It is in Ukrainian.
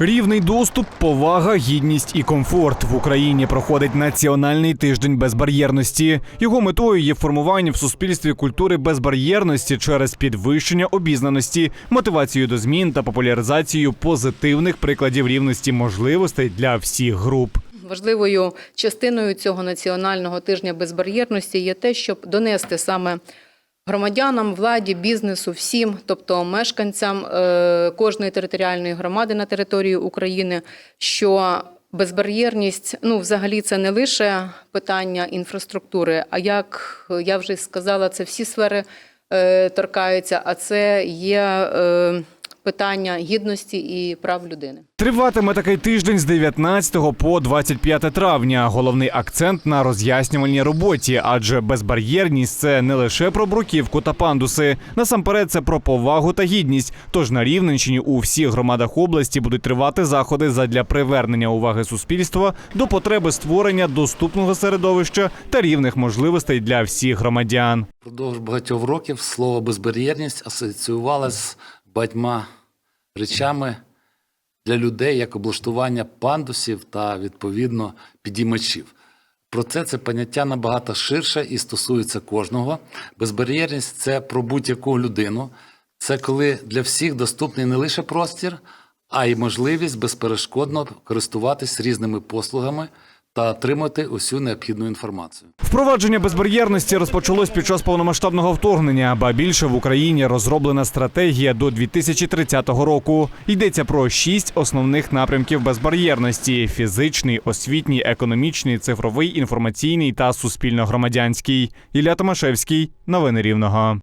Рівний доступ, повага, гідність і комфорт в Україні проходить національний тиждень безбар'єрності. Його метою є формування в суспільстві культури безбар'єрності через підвищення обізнаності, мотивацію до змін та популяризацію позитивних прикладів рівності можливостей для всіх груп. Важливою частиною цього національного тижня безбар'єрності є те, щоб донести саме громадянам, владі, бізнесу, всім, тобто мешканцям е, кожної територіальної громади на території України, що безбар'єрність, ну, взагалі, це не лише питання інфраструктури, а як я вже сказала, це всі сфери е, торкаються, а це є е, питання гідності і прав людини. Триватиме такий тиждень з 19 по 25 травня. Головний акцент на роз'яснювальній роботі, адже безбар'єрність це не лише про бруківку та пандуси. Насамперед, це про повагу та гідність. Тож на Рівненщині у всіх громадах області будуть тривати заходи задля привернення уваги суспільства до потреби створення доступного середовища та рівних можливостей для всіх громадян. Продовж багатьох років слово безбар'єрність асоціювалося з багатьма речами для людей як облаштування пандусів та відповідно підіймачів. Проте це поняття набагато ширше і стосується кожного. Безбар'єрність це про будь-яку людину. Це коли для всіх доступний не лише простір, а й можливість безперешкодно користуватись різними послугами та отримати усю необхідну інформацію. Впровадження безбар'єрності розпочалось під час повномасштабного вторгнення, ба більше в Україні розроблена стратегія до 2030 року. Йдеться про шість основних напрямків безбар'єрності: фізичний, освітній, економічний, цифровий, інформаційний та суспільно-громадянський. Ілля Томашевський, новини Рівного.